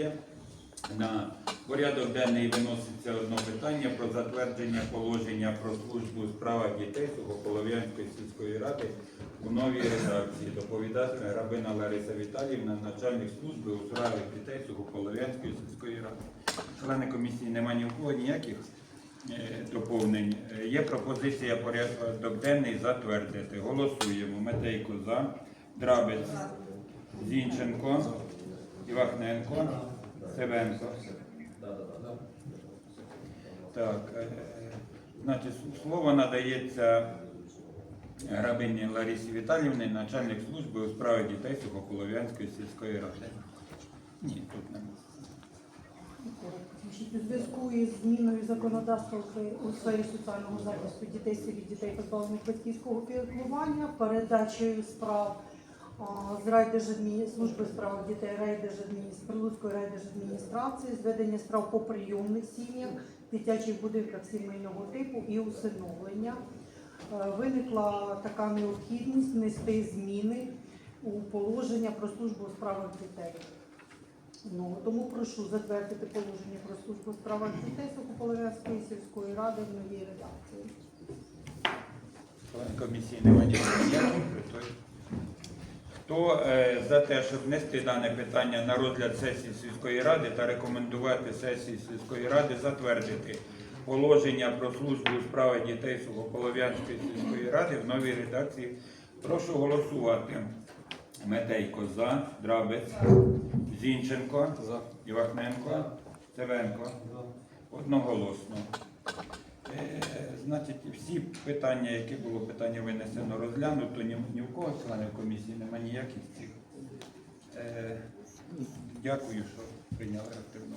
є. На порядок денний виноситься одне питання про затвердження положення про службу у справах дітей Сухополов'янської сільської ради у новій редакції. Доповідатиме Грабина Лариса Віталіївна, начальник служби у справах дітей Сухополов'янської сільської ради. Члени комісії немає ні у кого ніяких е, доповнень. Е, Є пропозиція порядок денний затвердити. Голосуємо. Метейко за, Драбець, Зінченко, Івахненко, Севенко. Так, е, значить, слово надається Грабині Ларисі Віталіївні, начальник служби у справах дітей Сухополов'янської сільської ради. Ні, тут немає. У зв'язку із зміною законодавства у сфері соціального захисту дітей сиріт дітей позбавлених батьківського піклування, передачею справ з райдержадмі... служби справ дітей райдержадміністрації, Прилуцької райдержадміністрації, зведення справ по прийомних сім'ях, дитячих будинках сімейного типу і усиновлення. Е, Виникла така необхідність внести зміни у положення про службу у справах дітей. Ну, тому прошу затвердити положення про службу у справах дітей Сухополов'янської сільської ради в новій редакції. Член комісії немає ніяких притої. Хто е, за те, щоб внести дане питання на розгляд сесії сільської ради та рекомендувати сесії сільської ради затвердити положення про службу у справах дітей Сухополов'янської сільської ради в новій редакції, прошу голосувати. Метейко за, Драбець, Зінченко, Івахненко, Цевенко. Одноголосно. Е, Значить, всі питання, які було питання винесено, розглянуто, ні, ні в кого членів комісії немає ніяких цих. Е, Дякую, що прийняли активну.